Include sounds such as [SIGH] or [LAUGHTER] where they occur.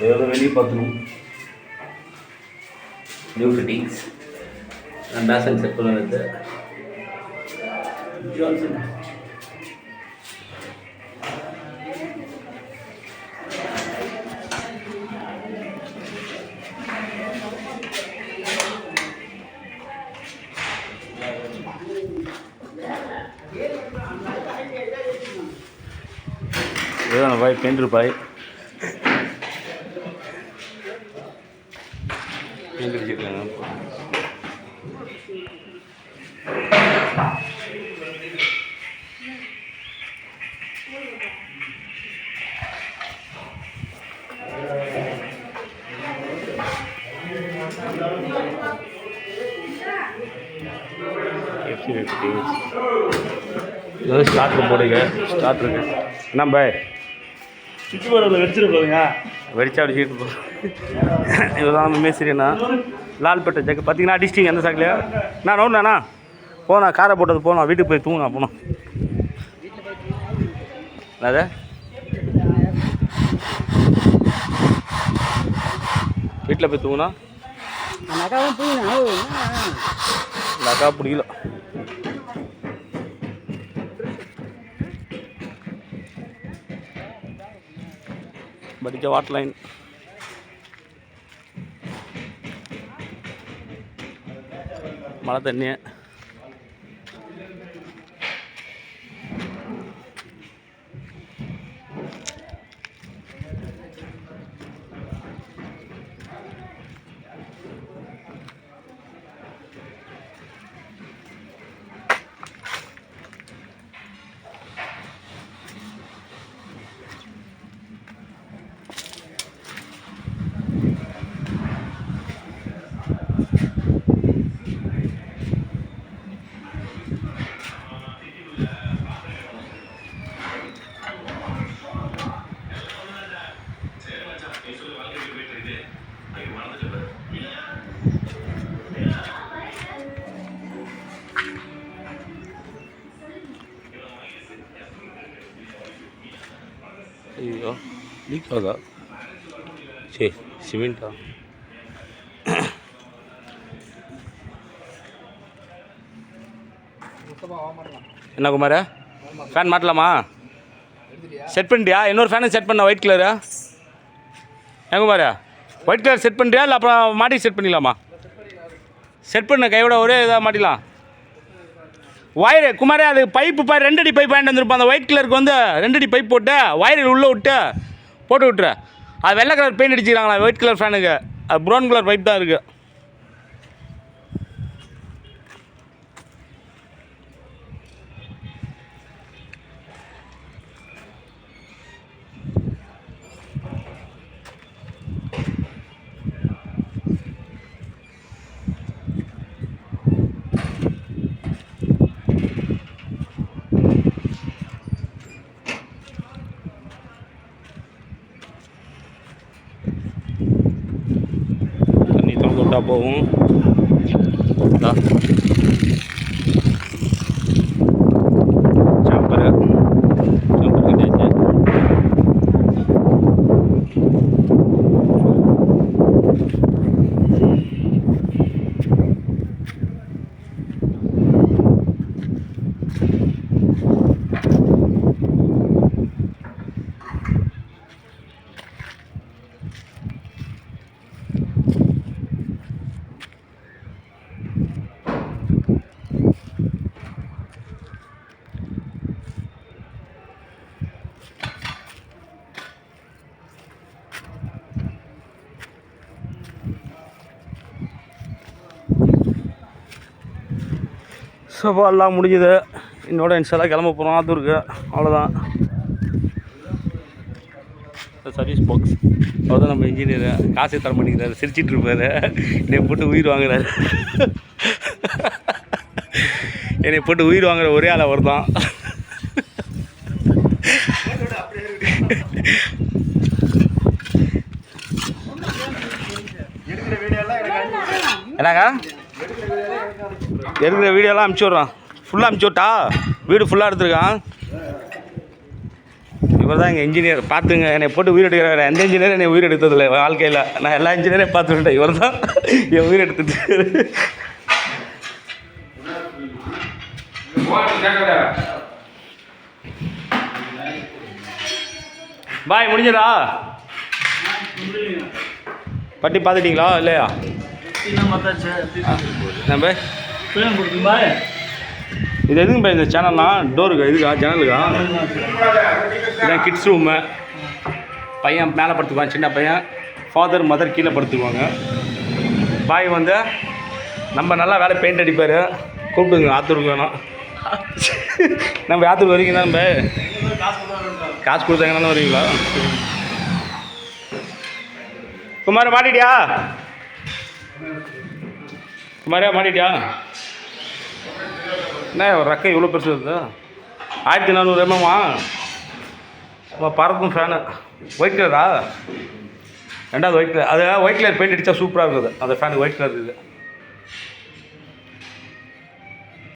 எவ்வளோ வெளியே பார்த்துணும் நியூ ஃபிட்டிங்ஸ் நான் பேசன் செட் பண்ணுறது ஜான்சன் இதுதான் பாய் பெயிண்டர் பாய். பெயிண்ட் அடிச்சிருக்காங்க இது வந்து ஸ்டார்ட்ரு போடுங்க ஸ்டார்ட்ருக்கு என்ன பாய் சுற்றி போகிறத வச்சிரு போதுங்க வெடிச்சா அடிச்சுட்டு போ இதுதான் நம்ம மேஸ்திரிண்ணா. லால்பேட்டை ஜக்கு. பார்த்தீங்கன்னா அடிச்சிட்டிங்க எந்த சாக்கிலையா. நான் நோண்ணா போண்ணா காரை போட்டது போனா வீட்டுக்கு போய் தூங்கினா போனோம் அது வீட்டில் போய் தூங்கினா அந்த அக்கா பிடிக்கல. படிக்க வாட் லைன் மழை தண்ணி ஐயோ. லீக் ஆகுதா சரி சிமெண்ட்டா என்ன குமார? ஃபேன் மாட்டலாமா? செட் பண்ணிட்டியா? இன்னொரு ஃபேனை செட் பண்ண ஒயிட் கலரு ஏன் குமார்? ஒயிட் கலர் செட் பண்ணுறியா இல்லை அப்புறம் மாட்டி செட் பண்ணிடலாமா? செட் பண்ண கையோட ஒரே இதாக மாட்டிடலாம். ஒயரு குமாரே அது பைப்பு பாரு ரெண்டடி பைப் வாங்கிட்டு வந்திருப்போம். அந்த ஒயிட் கலருக்கு வந்து ரெண்டடி பைப் போட்டு ஒயரில் உள்ளே விட்டு போட்டு விட்டுரு. அது வெள்ளை கலர் பெயிண்ட் அடிச்சுக்கிறாங்களா ஒயிட் கலர் ஃபேனுக்கு அது ப்ரௌன் கலர் பைப் தான் இருக்குது தண்ணி சோஃபா எல்லாம் முடிஞ்சுது. என்னோட இன்ஷால்லாம் கிளம்ப போகிறோம் ஆத்தூருக்கு. அவ்வளோதான் சர்வீஸ் பாக்ஸ் அவ்வளோதான் நம்ம இன்ஜினியர் காசை தர மாட்டேங்கிறாரு. சிரிச்சிட்டு இருப்பார். என்னை போட்டு உயிர் வாங்குறாரு. [LAUGHS] என்னை போட்டு உயிர் வாங்குற ஒரே ஆள் அவர் தான் என்னங்க? எடுக்கிற வீடியோலாம் அமுச்சு விட்றான். ஃபுல்லாக அமுச்சு விட்டா? வீடு ஃபுல்லாக எடுத்துருக்கான். இவர் தான் எங்கள் இன்ஜினியர் பார்த்துங்க என்னை போட்டு உயிர் எடுக்கிறார் எந்த இன்ஜினியரும் என்னை உயிர் எடுத்ததில்லை. வாழ்க்கையில். நான் எல்லா இன்ஜினியரையும் பார்த்துட்டேன் இவர் தான் என் உயிர் எடுத்துட்டு பாய் முடிஞ்சதா? பட்டி பார்த்துட்டீங்களா? இல்லையா? நம்ம? இது எதுங்க இந்த சேனல்னா? டோருக்கா இதுக்கா ஜன்னலுக்கா? இதான் கிட்ஸ் ரூமு பையன் மேலே படுத்துக்குவான் சின்ன பையன். ஃபாதர் மதர் கீழே படுத்துக்குவாங்க. பாய் வந்து நம்ம நல்லா வேலை பெயிண்ட் அடிப்பார். கூப்பிடுங்க ஆத்தூருக்கு நம்ம ஆத்தூருக்கு வரீங்க நம்ம? காசு கொடுத்தாங்கன்னா வருவீங்களா குமார மாட்டிட்டியா? குமாரியா மாட்டிட்டியா? என்ன ஒரு ரெக்கை இவ்வளோ பெருசு இருக்குது ஆயிரத்தி நானூறு எம்எம்மா பறக்கும் ஃபேனு ஒயிட் கலரா ரெண்டாவது ஒயிட் கலர் அது ஒயிட் கலர் பெயிண்ட் அடித்தா சூப்பராக இருக்குது. அந்த ஃபேனுக்கு ஒயிட் கலர் இருக்குது